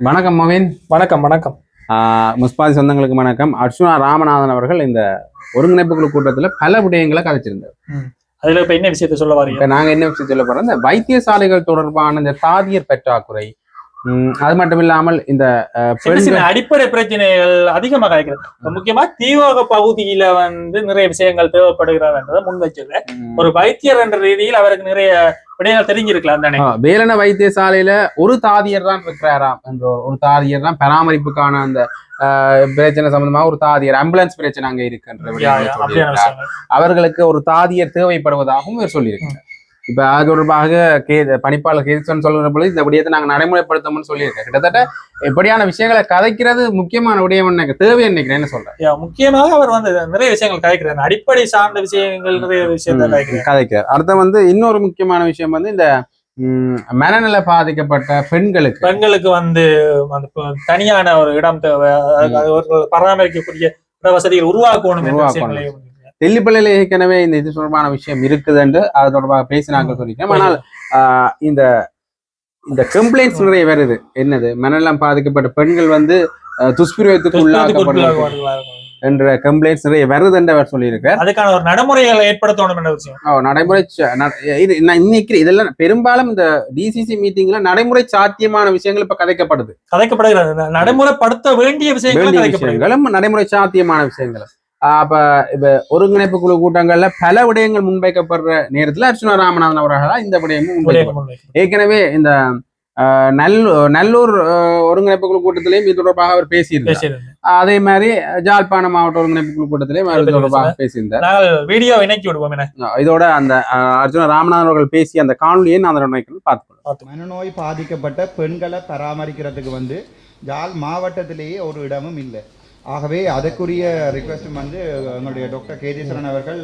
வணக்கம் மவின். வணக்கம் வணக்கம். முஸ்பாதி சொந்தங்களுக்கு வணக்கம். அர்ச்சுனா ராமநாதன் அவர்கள் இந்த ஒருங்கிணைப்பு குழு கூட்டத்துல பல விடயங்களை கதைச்சிருந்தார். அதுல இப்ப என்ன விஷயத்த சொல்ல வரீங்க? இப்ப நாங்க என்ன விஷயம் சொல்ல போறோம்? இந்த வைத்தியசாலைகள் தொடர்பான இந்த தாதியர் பற்றாக்குறை உம், அது மட்டும் இல்லாமல் இந்த அடிப்படை பிரச்சனைகள் அதிகமாக கிடைக்கிறது முக்கியமா தீவக பகுதியில வந்து நிறைய விஷயங்கள் தேவைப்படுகிறதுன்றதை முன் வச்சது. ஒரு வைத்தியர் என்ற ரீதியில் அவருக்கு நிறைய தெரிஞ்சிருக்கலாம் தானே? வேலன வைத்தியசாலையில ஒரு தாதியர் தான் இருக்கிறாராம் என்ற ஒரு- தாதியர் தான் பராமரிப்புக்கான அந்த பிரச்சனை சம்பந்தமா ஒரு தாதியர் ஆம்புலன்ஸ் பிரச்சனை அங்க இருக்குன்ற. அவர்களுக்கு ஒரு தாதியர் தேவைப்படுவதாகவும் இவர் சொல்லியிருக்கிறார். இப்ப அது தொடர்பாக கே பணிப்பாளர் கேசன் சொல்லுற பொழுது இந்த விடயத்தை நாங்க நடைமுறைப்படுத்தணும்னு சொல்லியிருக்கேன். கிட்டத்தட்ட இப்படியான விஷயங்களை கதைக்கிறது முக்கியமான விடயம் எனக்கு தேவை நினைக்கிறேன். என்ன சொல்றேன்? யா, முக்கியமாக அவர் வந்து நிறைய விஷயங்கள் கதைக்கிறார். அடிப்படை சார்ந்த விஷயங்கள் நிறைய விஷயத்தை கதைக்கிறார். அடுத்து வந்து இன்னொரு முக்கியமான விஷயம் வந்து இந்த மனநல பாதிக்கப்பட்ட பெண்களுக்கு. பெண்களுக்கு வந்து தனியான ஒரு இடம் தேவை. அவர்கள் பராமரிக்கக்கூடிய வசதிகள் உருவாக்கணும் தெல்லிப்பள்ளியில ஏற்கனவே இந்த இது தொடர்பான விஷயம் இருக்குது என்று அது தொடர்பாக பேசினாங்க சொல்லியிருக்கேன். ஆனால் ஆஹ், இந்த இந்த கம்ப்ளைண்ட்ஸ் நிறைய வருது என்னது? மனநலம் பாதிக்கப்பட்ட பெண்கள் வந்து துஷ்பிரயோகத்துக்கு உள்ளாக்கப்படுவார்கள். என்ற கம்ப்ளைண்ட்ஸ் நிறைய வருது என்று அவர் சொல்லியிருக்கார். அதுக்கான ஒரு நடைமுறைகளை ஏற்படுத்தணும் என்ற விஷயம். ஓ, நடைமுறை இது நான் இன்னைக்கு இதெல்லாம் பெரும்பாலும் இந்த டிசிசி மீட்டிங்ல நடைமுறை சாத்தியமான விஷயங்கள் இப்ப கதைக்கப்படுது. கதைக்கப்படுகிறது. நடைமுறைப்படுத்த வேண்டிய விஷயங்கள் நடைமுறை சாத்தியமான விஷயங்களும். ஆஹ் அப்ப இப்ப ஒருங்கிணைப்பு குழு கூட்டங்கள்ல பல விடயங்கள் முன்வைக்கப்படுற நேரத்துல அர்ச்சுனா ராமநாதன் அவர்களால் இந்த விடயமும் முன்வைக்கப்படும். ஏற்கனவே இந்த ஆஹ், நல்லூர் நல்லூர் ஒருங்கிணைப்பு குழு கூட்டத்திலையும் இது தொடர்பாக அவர் பேசியிருந்தார். அதே மாதிரி ஜாழ்ப்பாணம் மாவட்ட ஒருங்கிணைப்பு குழு கூட்டத்திலையும் அவர் இது தொடர்பாக பேசியிருந்தார். வீடியோ இணைக்கி விடுவோம் என்ன இதோட அந்த அர்ஜுன ராமநாதன் அவர்கள் பேசிய அந்த காணொலியை நான் அதோட பார்த்துக்கொள்ளும் மனநோய் பாதிக்கப்பட்ட பெண்களை பராமரிக்கிறதுக்கு வந்து யாழ் மாவட்டத்திலேயே ஒரு இடமும் இல்லை. ஆகவே அதற்குரிய ரிக்வெஸ்டும் வந்து எங்களுடைய டாக்டர் கேதீஸ்வரன் அவர்கள்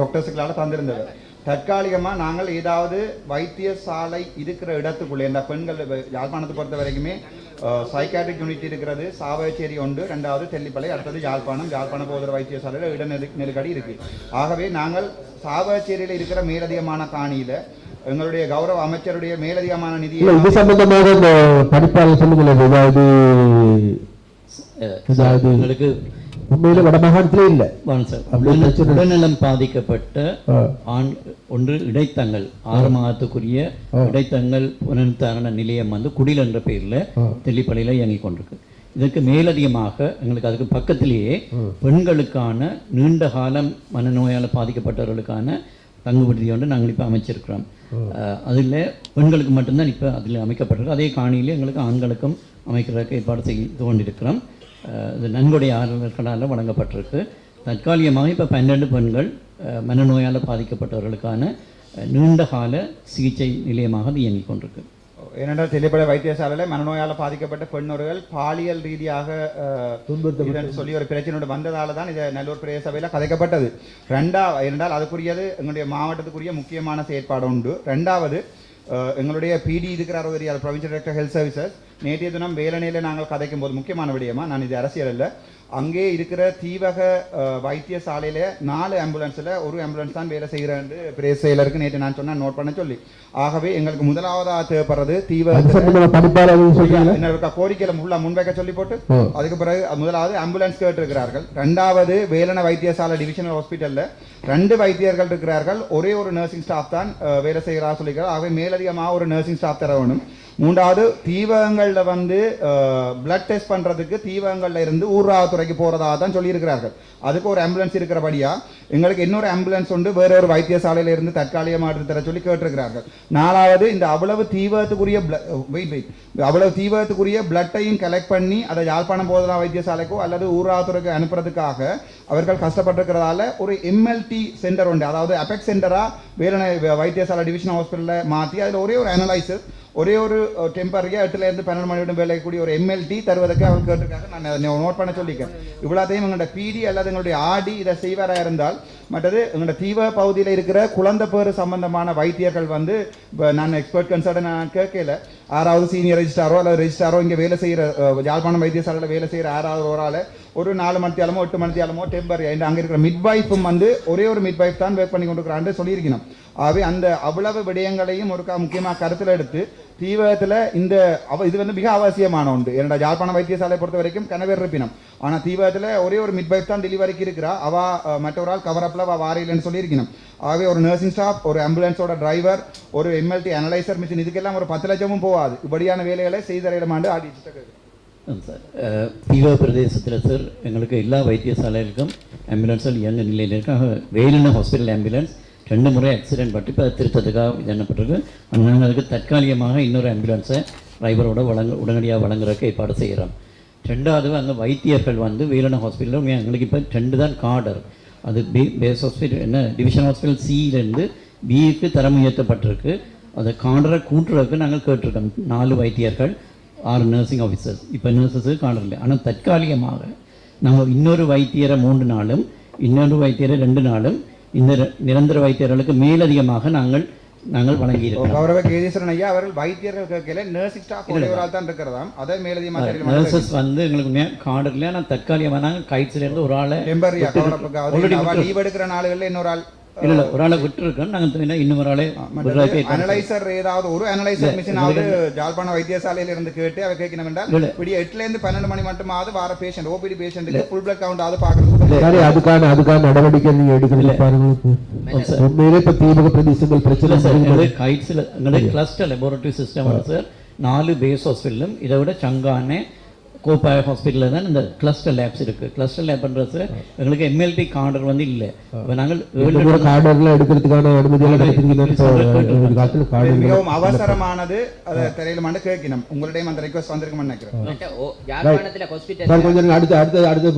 டாக்டர்ஸுக்களால் தந்திருந்தவர் தற்காலிகமாக நாங்கள் ஏதாவது வைத்தியசாலை இருக்கிற இடத்துக்குள்ளே இந்த பெண்கள் யாழ்ப்பாணத்தை பொறுத்த வரைக்குமே சைக்காட்ரிக் யூனிட் இருக்கிறது சாவகச்சேரி ஒன்று ரெண்டாவது தெல்லிப்பளை அடுத்தது யாழ்ப்பாணம் யாழ்ப்பாணம் போகிற வைத்தியசாலையில் இட நெரு நெருக்கடி இருக்குது ஆகவே நாங்கள் சாவகச்சேரியில் இருக்கிற மேலதிகமான காணியில் எங்களுடைய கௌரவ அமைச்சருடைய மேலதிகமான நிதியை இது சம்பந்தமாக படிப்பாளர் சொல்லுங்களேன் ஏதாவது அதாவது உங்களுக்கு உண்மையில வடமாகாணத்திலே இல்ல. உடல்நலம் பாதிக்கப்பட்ட. ஆண் ஒன்று இடைத்தங்கள் ஆறு மாதத்துக்குரிய. இடைத்தங்கள் புனருத்தாரண நிலையம் வந்து குடில் என்ற பெயரில். தெல்லிப்பள்ளியில் இயங்கிக் கொண்டிருக்கு இதற்கு மேலதிகமாக எங்களுக்கு அதுக்கு பக்கத்திலேயே பெண்களுக்கான நீண்ட காலம் மனநோயால் பாதிக்கப்பட்டவர்களுக்கான தங்கு விடுதி ஒன்று நாங்கள் இப்போ அமைச்சிருக்கிறோம். அதில் பெண்களுக்கு மட்டும்தான் இப்போ அதில் அமைக்கப்பட்டிருக்கு. அதே காணியிலே எங்களுக்கு ஆண்களுக்கும் அமைக்கிறதுக்கு ஏற்பாடு செய்து கொண்டிருக்கிறோம் இது நன்கொடை ஆர்வலர்களால் வழங்கப்பட்டிருக்கு. தற்காலிகமாக இப்போ பன்னெண்டு பெண்கள் மனநோயால் பாதிக்கப்பட்டவர்களுக்கான நீண்ட கால சிகிச்சை நிலையமாக அது இயங்கிக் கொண்டிருக்கு. ஏனென்றால் தெல்லிப்பளை வைத்தியசாலையில் மனநோயால் பாதிக்கப்பட்ட பெண்ணொருகள் பாலியல் ரீதியாக இதுன்னு சொல்லி ஒரு பிரச்சனையோடு வந்ததால தான் இது நல்லூர் பிரதேச சபையில் கதைக்கப்பட்டது. ரெண்டா என்றால் அதுக்குரியது எங்களுடைய மாவட்டத்துக்குரிய முக்கியமான செயற்பாடு உண்டு. ரெண்டாவது எங்களுடைய பிடி இருக்கிறாரோ தெரியாது ப்ரொவின்சியல் டைரக்டர் ஹெல்த் சர்வீசஸ் நேற்றைய தினம் வேலனையில் நாங்கள் கதைக்கும் போது முக்கியமான விடயமா நான் இது அரசியல் இல்லை அங்கே இருக்கிற தீவக அஹ், வைத்தியசாலையில நாலு ஆம்புலன்ஸில் ஒரு ஆம்புலன்ஸ் தான் வேலை செய்கிறேன் பிரேச செயலருக்கு நேற்று நான் சொன்னேன் நோட் பண்ண சொல்லி. ஆகவே எங்களுக்கு முதலாவதாக தேவைப்படுறது இருக்கா கோரிக்கையில ஃபுல்லா முன்வைக்க சொல்லி போட்டு. அதுக்கு பிறகு முதலாவது ஆம்புலன்ஸ் கேட்டிருக்கிறார்கள். ரெண்டாவது வேலன வைத்தியசாலை டிவிஷனல் ஹாஸ்பிட்டல்ல. ரெண்டு வைத்தியர்கள் இருக்கிறார்கள். ஒரே ஒரு நர்சிங் ஸ்டாஃப் தான் வேலை செய்கிறா சொல்லிக்கிறார். ஆகவே மேலதிகமாக ஒரு நர்சிங் ஸ்டாஃப் தர வேணும். மூன்றாவது தீவகங்களில் வந்து பிளட் டெஸ்ட் பண்ணுறதுக்கு தீவகங்களில் இருந்து ஊர்ராவத்துறைக்கு போகிறதா தான் சொல்லியிருக்கிறார்கள். அதுக்கு ஒரு ஆம்புலன்ஸ் இருக்கிறபடியா எங்களுக்கு இன்னொரு ஆம்புலன்ஸ் உண்டு வேற ஒரு வைத்தியசாலையில இருந்து தற்காலிகமாக தர சொல்லி கேட்டிருக்கிறார்கள். நாலாவது இந்த அவ்வளவு தீவிரத்துக்குரிய வெயிட் வெயிட் அவ்வளவு தீவிரத்துக்குரிய பிளட்டையும் கலெக்ட் பண்ணி அதை யாழ்ப்பாணம் போதனா வைத்தியசாலைக்கோ அல்லது ஊராத்துறைக்கு அனுப்புறதுக்காக அவர்கள் கஷ்டப்பட்டிருக்கிறதால ஒரு எம்எல்டி சென்டர் உண்டு. அதாவது அபெக்ட் சென்டராக வேலனை வைத்தியசாலை டிவிஷன் ஹாஸ்பிட்டலில் மாற்றி அதில் ஒரே ஒரு அனலைசர் ஒரே ஒரு டெம்பரரியாக எட்டுல இருந்து பன்னெண்டு மணி வேலை வேலைக்கூடிய ஒரு எம்எல்டி தருவதற்கு அவங்க கேட்டிருக்காங்க. நான் நோட் பண்ண சொல்லியிருக்கேன் இவ்வளோத்தையும் எங்களோட பிடி அல்லது எங்களுடைய ஆடி இதை செய்வாராக இருந்தால் மற்றது எங்களோட தீவ பகுதியில் இருக்கிற குழந்தை பேர் சம்பந்தமான வைத்தியர்கள் வந்து இப்போ நான் எக்ஸ்பர்ட் கன்சல்டன் நான் கேட்கல. ஆறாவது சீனியர் ரெஜிஸ்டாரோ அல்லது ரெஜிஸ்டாரோ இங்கே வேலை செய்கிற யாழ்ப்பாணம் வைத்தியசாலையில் வேலை செய்கிற ஆறாவது ஒரு ஆளை ஒரு நாலு மணித்தியாலமோ எட்டு மணித்தியாலமோ டெம்பர் அங்கே இருக்கிற மிட்வைஃபும் வந்து ஒரே ஒரு மிட்வைஃப் தான் ஒர்க் பண்ணி கொண்டிருக்கிறான்னு சொல்லியிருக்கணும். ஆகவே அந்த அவ்வளவு விடயங்களையும் ஒருக்கா முக்கியமாக கருத்தில் எடுத்து தீவகத்தில் இந்த அவ இது வந்து மிக அவசியமான ஒன்று. என்னோட யாழ்ப்பாண வைத்தியசாலை பொறுத்த வரைக்கும் கனவேர் இருப்பினம். ஆனால் தீவகத்தில் ஒரே ஒரு மிட் தான் டெலிவரிக்கு இருக்கிறா. அவ மற்றவரால் மற்றொரு ஆள் கவர் அப்ல அவ வாரையிலன்னு சொல்லியிருக்கணும். ஆகவே ஒரு நர்சிங் ஸ்டாஃப் ஒரு ஆம்புலன்ஸோட டிரைவர் ஒரு எம்எல்டி அனலைசர் மிஷின் இதுக்கெல்லாம் ஒரு பத்து லட்சமும் போகாது. இப்படியான வேலைகளை செய்தரையிடமாண்டு ஆடிட்டு சார். அஹ், தீவ பிரதேசத்தில் சார் எங்களுக்கு எல்லா வைத்தியசாலைகளுக்கும் ஆம்புலன்ஸும் இயங்க நிலையில் இருக்காங்க. வேலுன ஹாஸ்பிட்டல் ஆம்புலன்ஸ் ரெண்டு முறை ஆக்சிடென்ட் பட்டு இப்போ திருத்தத்துக்காக இது என்னப்பட்டிருக்கு நாங்கள் அதுக்கு தற்காலிகமாக இன்னொரு ஆம்புலன்ஸை டிரைவரோட வழங்க உடனடியாக வழங்குறதுக்கு ஏற்பாடு செய்கிறோம் ரெண்டாவது அங்கே வைத்தியர்கள் வந்து வேலுன ஹாஸ்பிட்டலில் எங்களுக்கு இப்போ ரெண்டு தான் கார்டர். அது பி பேஸ் ஹாஸ்பிட்டல் என்ன டிவிஷன் ஹாஸ்பிட்டல் சியிலேருந்து பிக்கு தரம் உயர்த்தப்பட்டிருக்கு. அந்த கார்டரை கூட்டுறதுக்கு நாங்கள் கேட்டிருக்கோம். நாலு வைத்தியர்கள் ஆறு நர்சிங் ஆஃபீஸர்ஸ் இப்போ நர்சஸு இல்லை. ஆனால் தற்காலிகமாக நாங்கள் இன்னொரு வைத்தியரை மூன்று நாளும் இன்னொரு வைத்தியரை ரெண்டு நாளும் இந்த நிரந்தர வைத்தியர்களுக்கு மேலதிகமாக நாங்கள் நாங்கள் வழங்கியிருக்கிறோம். கௌரவ கேதீஸ்வரன் ஐயா அவர்கள் வைத்தியர்கள் கேட்கல நர்சிங் ஸ்டாஃப் ஒரே ஒரு ஆள் தான் இருக்கிறதாம். அதை மேலதிகமா தெரியல நர்சஸ் வந்து எங்களுக்கு கார்டு இல்லை ஆனால் தற்காலிகமாக நாங்கள் கைட்ஸ்லேருந்து ஒரு ஆளை டெம்பரரியா லீவ் எடுக்கிற நாளுகள்ல இன்னொரு ஆள் இல்லை இல்லை ஒரு ஆளை விட்டுருக்கோம் நாங்கள் இன்னும் ஒரு ஆளை அனலைசர் ஏதாவது ஒரு அனலைசர் மிஷின் ஆவது ஜாழ்ப்பாண வைத்தியசாலையில இருந்து கேட்டு அவ கேட்கணும் என்றால். இப்படி எட்டுல இருந்து பன்னெண்டு மணி மட்டுமாவது வார பேஷண்ட் ஓபிடி பேஷண்ட்டுக்கு ஃபுல் பிளட் கவுண்ட் ஆவது பாக்குறது சரி அதுக்கான அதுக்கான நடவடிக்கை நீங்க எடுக்கணும் பாருங்க. உண்மையிலே இப்ப தீபக பிரதேசங்கள் பிரச்சனை கைட்ஸில் கிளஸ்டர் லெபோரட்டரி சிஸ்டம் சார். நாலு பேஸ் ஹாஸ்பிட்டலும் இதை விட சங்கானே கோப்பாய ஹாஸ்பிட்டலில் தான் இந்த கிளஸ்டர் லேப்ஸ் இருக்குது கிளஸ்டர் லேப்ன்றது எங்களுக்கு எம்எல்டி கார்டர் வந்து இல்லை. இப்போ நாங்கள் கார்டர்லாம் எடுக்கிறதுக்கான அனுமதி எல்லாம் கிடைச்சிருக்கீங்கன்னு ஒரு காலத்துல கார்டு இல்லை. மிகவும் அவசரமானது. அதை தெரியலமாண்டு கேட்கணும். உங்கள்டையும் அந்த ரெக்வஸ்ட் வந்திருக்கும்னு நினைக்கிறேன். கொஞ்சம் அடுத்த அடுத்த அடுத்த